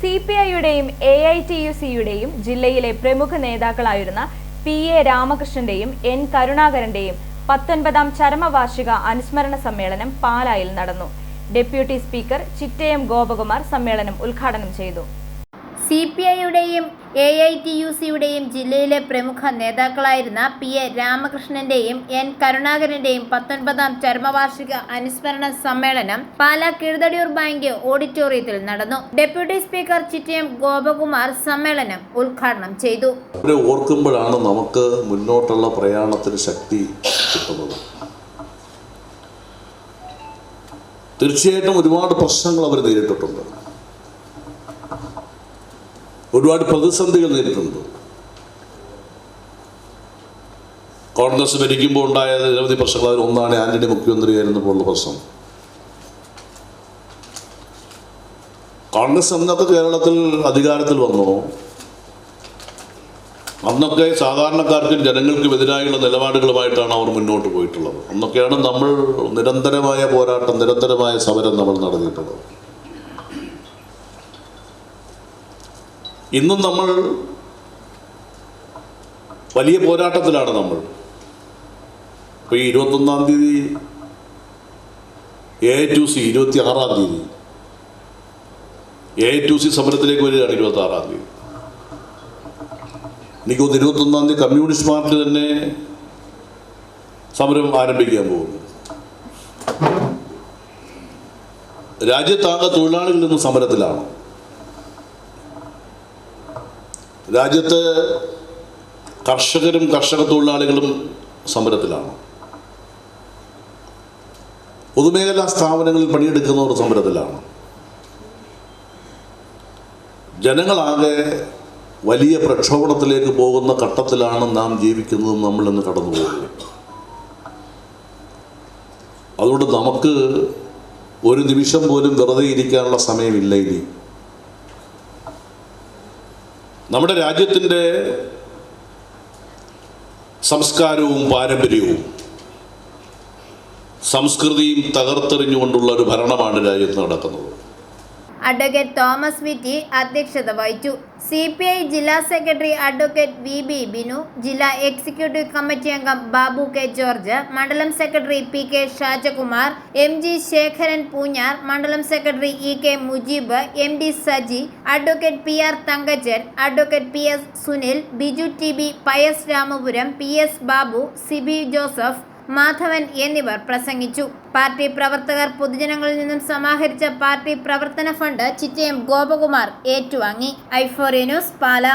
C P ഐയുടെയും A I T U സിയുടെയും ജില്ലയിലെ പ്രമുഖ നേതാക്കളായിരുന്ന പി എ രാമകൃഷ്ണന്റെയും എൻ കരുണാകരന്റെയും പത്തൊൻപതാം ചരമവാർഷിക അനുസ്മരണ സമ്മേളനം പാലായിൽ നടന്നു. ഡെപ്യൂട്ടി സ്പീക്കർ ചിറ്റയം ഗോപകുമാർ സമ്മേളനം ഉദ്ഘാടനം ചെയ്തു. സി പി ഐയുടെയും എ ഐ ടി യു സിയുടെയും ജില്ലയിലെ പ്രമുഖ നേതാക്കളായിരുന്ന പി എ രാമകൃഷ്ണന്റെയും എൻ കരുണാകരന്റെയും പത്തൊൻപതാം ചരമവാർഷിക അനുസ്മരണ സമ്മേളനം പാലാ കിഴുതടിയൂർ ബാങ്ക് ഓഡിറ്റോറിയത്തിൽ നടന്നു. ഡെപ്യൂട്ടി സ്പീക്കർ ചിറ്റയം ഗോപകുമാർ സമ്മേളനം ഉദ്ഘാടനം ചെയ്തു. ഓർക്കുമ്പോഴാണ് നമുക്ക് മുന്നോട്ടുള്ള പ്രയാണത്തിന് ശക്തി കിട്ടുന്നത്. തീർച്ചയായിട്ടും ഒരുപാട് പ്രശ്നങ്ങൾ അവർ നേരിട്ടിട്ടുണ്ട്. ഒരുപാട് പ്രതിസന്ധികൾ നേരിട്ടുണ്ട് കോൺഗ്രസ് ഭരിക്കുമ്പോൾ ഉണ്ടായ നിരവധി പ്രശ്നങ്ങൾ. അതിൽ ഒന്നാണ് ആന്റണി മുഖ്യമന്ത്രിയായിരുന്നപ്പോഴുള്ള പ്രശ്നം. കോൺഗ്രസ് എന്നൊക്കെ കേരളത്തിൽ അധികാരത്തിൽ വന്നു. അന്നൊക്കെ സാധാരണക്കാർക്കും ജനങ്ങൾക്കും എതിരായുള്ള നിലപാടുകളുമായിട്ടാണ് അവർ മുന്നോട്ട് പോയിട്ടുള്ളത്. അന്നൊക്കെയാണ് നമ്മൾ നിരന്തരമായ പോരാട്ടം നിരന്തരമായ സമരം നമ്മൾ നടത്തിയിട്ടുള്ളത്. ഇന്നും നമ്മൾ വലിയ പോരാട്ടത്തിലാണ് നമ്മൾ. ഇപ്പോൾ ഈ ഇരുപത്തൊന്നാം തീയതി എ ടു സി ഇരുപത്തി ആറാം തീയതി. എ ടു സി സമരത്തിലേക്ക് വരികയാണ് ഇരുപത്തി ആറാം തീയതി. എനിക്ക് തോന്നുന്നു ഇരുപത്തൊന്നാം തീയതി കമ്മ്യൂണിസ്റ്റ് പാർട്ടി തന്നെ സമരം ആരംഭിക്കാൻ പോകുന്നു. രാജ്യത്താകെ തൊഴിലാളികൾ ഇന്ന് സമരത്തിലാണ്. രാജ്യത്ത് കർഷകരും കർഷക തൊഴിലാളികളും സമരത്തിലാണ്. പൊതുമേഖലാ സ്ഥാപനങ്ങളിൽ പണിയെടുക്കുന്നവർ സമരത്തിലാണ്. ജനങ്ങളാകെ വലിയ പ്രക്ഷോഭണത്തിലേക്ക് പോകുന്ന ഘട്ടത്തിലാണ് നാം ജീവിക്കുന്നതും നമ്മളിന്ന് കടന്നു പോകുന്നത്. അതുകൊണ്ട് നമുക്ക് ഒരു നിമിഷം പോലും വെറുതെ ഇരിക്കാനുള്ള സമയമില്ല ഇനി. നമ്മുടെ രാജ്യത്തിന്റെ സംസ്കാരവും പാരമ്പര്യവും സംസ്കൃതിയും തകർത്തെറിഞ്ഞുകൊണ്ടുള്ള ഒരു ഭരണമാണ് രാജ്യത്ത് നടക്കുന്നത്. അഡ്വക്കേറ്റ് തോമസ് വിറ്റി അധ്യക്ഷത വഹിച്ചു. സി പി ഐ ജില്ലാ secretary advocate V B Binu ജില്ലാ എക്സിക്യൂട്ടീവ് കമ്മിറ്റി അംഗം ബാബു കെ ജോർജ് മണ്ഡലം secretary P K Shajakumar M G Sekharan Poonjar മണ്ഡലം secretary E K Mujeeb M D Saji advocate P R Thankajan advocate P S Sunil Biju T B Pius Ramapuram P S Babu Sibi Joseph Madhavan എന്നിവർ പ്രസംഗിച്ചു. Party പ്രവർത്തകർ പൊതുജനങ്ങളിൽ നിന്നും സമാഹരിച്ച party പ്രവർത്തന fund Chittayam Gopakumar ഏറ്റുവാങ്ങി. ഐഫോറി news പാല.